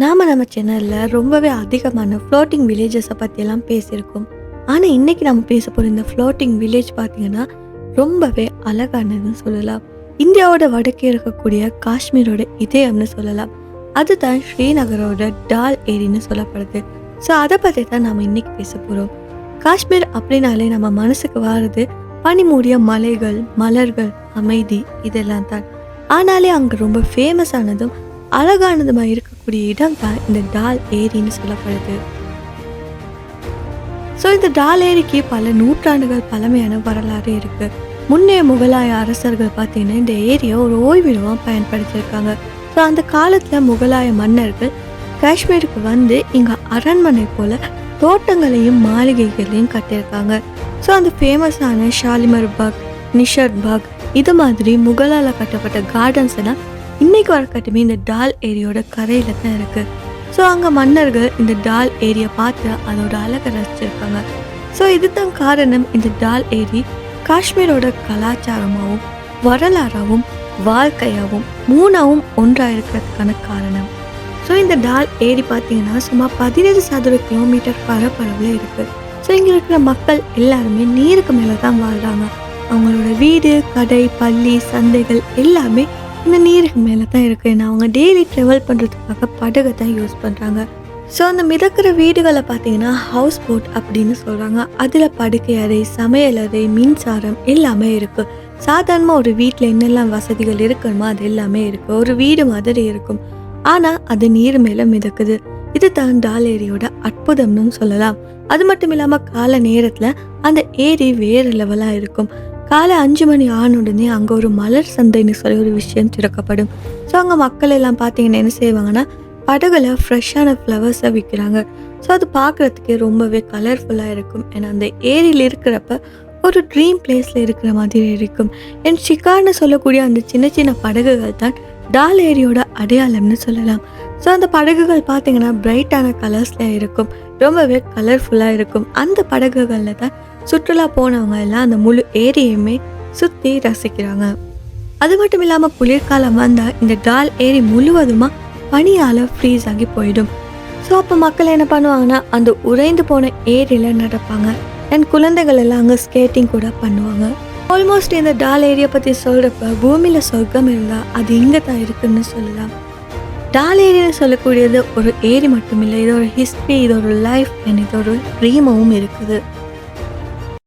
நாம நம்ம சேனலில் ரொம்பவே அதிகமான ஃப்ளோட்டிங் வில்லேஜஸை பற்றியெல்லாம் பேசியிருக்கோம். ஆனால் இன்னைக்கு நம்ம பேச போகிற இந்த ஃப்ளோட்டிங் வில்லேஜ் பார்த்திங்கன்னா ரொம்பவே அழகானதுன்னு சொல்லலாம். இந்தியாவோட வடக்கே இருக்கக்கூடிய காஷ்மீரோட இதயம்னு சொல்லலாம். அதுதான் ஸ்ரீநகரோட டால் ஏரின்னு சொல்லப்படுது. ஸோ அதை பற்றி தான் நம்ம இன்னைக்கு பேச போகிறோம் காஷ்மீர் அப்படின்னாலே நம்ம மனசுக்கு வாருது பனிமூடிய மலைகள் மலர்கள் அமைதி இதெல்லாம் தான். ஆனாலே அங்கே ரொம்ப ஃபேமஸ் அழகானதுமாக அழகானதுமா இருக்கக்கூடிய இடம் தான் இந்த டால் ஏரின்னு சொல்லப்படுது. ஸோ இந்த டால் ஏரிக்கு பல நூற்றாண்டுகள் பழமையான வரலாறு இருக்கு. முன்னைய முகலாய அரசர்கள் பார்த்தீங்கன்னா இந்த ஏரியை ஒரு ஓய்விடமாக பயன்படுத்தியிருக்காங்க. ஸோ அந்த காலத்தில் முகலாய மன்னர்கள் காஷ்மீருக்கு வந்து இங்கே அரண்மனை போல தோட்டங்களையும் மாளிகைகளையும் கட்டியிருக்காங்க. ஸோ அந்த ஃபேமஸான ஷாலிமர் பாக் நிஷர் பாக் இது மாதிரி முகலால் கட்டப்பட்ட கார்டன்ஸ் எல்லாம் இன்னைக்கு வரக்கட்டுமே இந்த டால் ஏரியோட கரையில தான் இருக்கு. ஸோ அங்கே மன்னர்கள் இந்த டால் ஏரியை பார்த்து அதோட அழகை ரசிச்சிருக்காங்க. ஸோ இதுதான் காரணம் இந்த டால் ஏரி காஷ்மீரோட கலாச்சாரமாகவும் வரலாறாகவும் வாழ்க்கையாகவும் மூணாவும் ஒன்றாக இருக்கிறதுக்கான காரணம். ஸோ இந்த டால் ஏரி பார்த்தீங்கன்னா சுமார் பதினேழு சதுர கிலோமீட்டர் பரப்பளவில் இருக்குது ஸோ இங்கே இருக்கிற மக்கள் எல்லாருமே நீருக்கு மேலே தான் வாழ்கிறாங்க அவங்களோட வீடு கடை பள்ளி சந்தைகள் எல்லாமே இந்த நீருக்கு மேலே தான் இருக்குது ஏன்னா அவங்க டெய்லி ட்ராவல் பண்ணுறதுக்காக படகை தான் யூஸ் பண்ணுறாங்க ஸோ அந்த மிதக்கிற வீடுகளை பார்த்தீங்கன்னா ஹவுஸ் போட் அப்படின்னு சொல்கிறாங்க அதில் படுக்கை அறை சமையல் அறை மின்சாரம் எல்லாமே இருக்குது சாதாரணமாக ஒரு வீட்டில் என்னெல்லாம் வசதிகள் இருக்கணுமோ அது எல்லாமே இருக்குது ஒரு வீடு மாதிரி இருக்கும். ஆனால் அது நீர் மேலே மிதக்குது. இது தான் டால் ஏரியோட அற்புதம்னு சொல்லலாம். அது மட்டும் இல்லாமல் கால நேரத்தில் அந்த ஏரி வேறு லெவலாக இருக்கும். காலை அஞ்சு மணி ஆன உடனே அங்கே ஒரு மலர் சந்தைன்னு சொல்லி ஒரு விஷயம் திறக்கப்படும். ஸோ அங்கே மக்கள் எல்லாம் பார்த்தீங்கன்னா என்ன செய்வாங்கன்னா படகுல ஃப்ரெஷ்ஷான ஃப்ளவர்ஸை விற்கிறாங்க ஸோ அது பார்க்குறதுக்கே ரொம்பவே கலர்ஃபுல்லாக இருக்கும். ஏன்னா அந்த ஏரியில் இருக்கிறப்ப ஒரு ட்ரீம் பிளேஸில் இருக்கிற மாதிரி இருக்கும். என் ஷிகார்னு சொல்லக்கூடிய அந்த சின்ன சின்ன படகுகள் தான் டால் ஏரியோட அடையாளம்னு சொல்லலாம். ஸோ அந்த படகுகள் பார்த்தீங்கன்னா பிரைட்டான கலர்ஸில் இருக்கும். ரொம்பவே கலர்ஃபுல்லாக இருக்கும். அந்த படகுகளில் தான் சுற்றுலா போனவங்க எல்லாம் அந்த முழு ஏரியுமே சுற்றி ரசிக்கிறாங்க. அது மட்டும் இல்லாமல் குளிர்காலம் வந்தால் இந்த டால் ஏரி முழுவதுமாக பனியால் ஃப்ரீஸ் ஆகி போயிடும். ஸோ அப்போ மக்கள் என்ன பண்ணுவாங்கன்னா அந்த உறைந்து போன ஏரியில் நடப்பாங்க. அண்ட் குழந்தைகள் எல்லாம் அங்கே ஸ்கேட்டிங் கூட பண்ணுவாங்க. ஆல்மோஸ்ட் இந்த டால் ஏரியை பற்றி சொல்கிறப்ப பூமியில் சொர்க்கம் இருந்தால் அது இங்கே தான் இருக்குன்னு சொல்லலாம். டால் ஏரின்னு சொல்லக்கூடியது ஒரு ஏரி மட்டும் இல்லை இது ஒரு ஹிஸ்ட்ரி இது ஒரு லைஃப் அண்ட் இது ஒரு ட்ரீமாவும் இருக்குது.